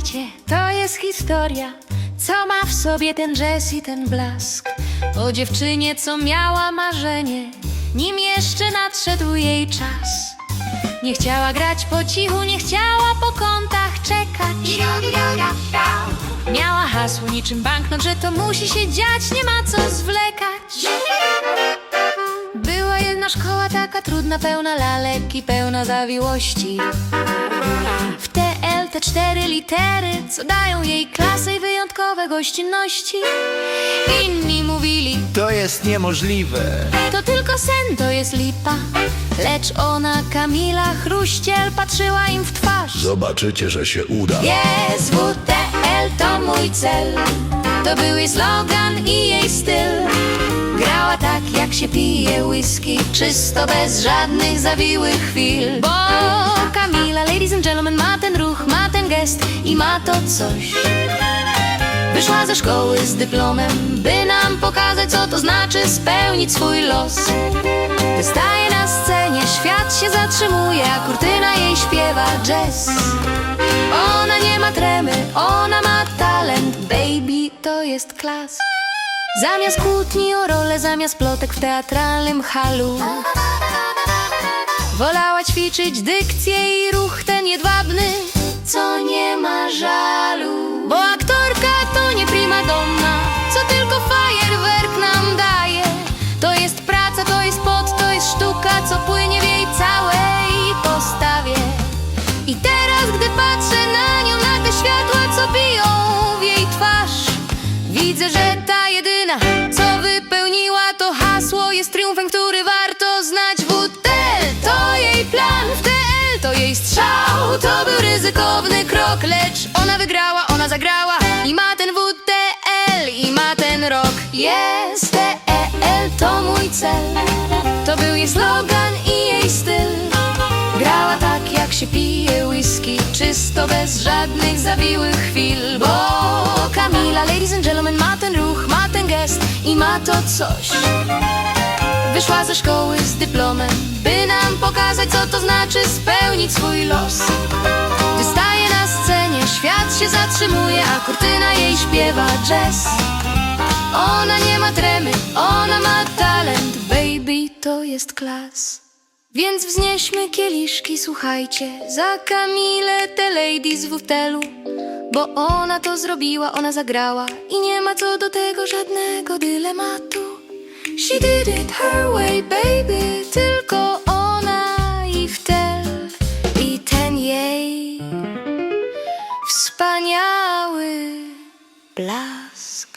Słuchajcie, to jest historia, co ma w sobie ten jazz i ten blask. O dziewczynie, co miała marzenie, nim jeszcze nadszedł jej czas. Nie chciała grać po cichu, nie chciała po kątach czekać. Miała hasło niczym banknot, że to musi się dziać, nie ma co zwlekać. Była jedna szkoła taka trudna, pełna lalek i pełna zawiłości. W TL te cztery litery, co dają jej klasę i wyjątkowe gościnności. Inni mówili, To jest niemożliwe. to tylko sen, to jest lipa. Lecz ona, Kamila Chruściel, patrzyła im w twarz. Zobaczycie, że się uda. Jest WTL, to mój cel. To był jej slogan i jej styl. Grała tak, jak się pije whisky, czysto bez żadnych zawiłych chwil. Bo Kamila, ladies and gentlemen, ma ten gest i ma to coś. Wyszła ze szkoły z dyplomem, by nam pokazać, co to znaczy spełnić swój los. Wystaje na scenie, świat się zatrzymuje, a kurtyna jej śpiewa jazz. Ona nie ma tremy, ona ma talent, baby, to jest klas. Zamiast kłótni o rolę, zamiast plotek w teatralnym halu Wolała ćwiczyć dykcję i ruch ten jedwabny, co nie ma żalu. Bo aktorka to nie prima donna, co tylko fajerwerk nam daje. To jest praca, to jest pot, to jest sztuka, co płynie w jej całej postawie. I teraz, gdy patrzę to jej strzał. To był ryzykowny krok, lecz ona wygrała, ona zagrała. I ma ten WTL, i ma ten rok. Jest TEL, to mój cel. To był jej slogan i jej styl. Grała tak jak się pije whisky. Czysto bez żadnych zawiłych chwil. Bo Kamila, ladies and gentlemen Ma ten ruch, ma ten gest i ma to coś Wyszła ze szkoły z dyplomem By nam pokazać co to znaczy spełnić swój los. Gdy staje na scenie, świat się zatrzymuje A kurtyna jej śpiewa jazz. Ona nie ma tremy, ona ma talent Baby, to jest klas. Więc wznieśmy kieliszki, słuchajcie, za Kamilę, te lady z WTL-u Bo ona to zrobiła, ona zagrała i nie ma co do tego żadnego dylematu She did it her way, baby, tylko ona i wtel I ten jej wspaniały blask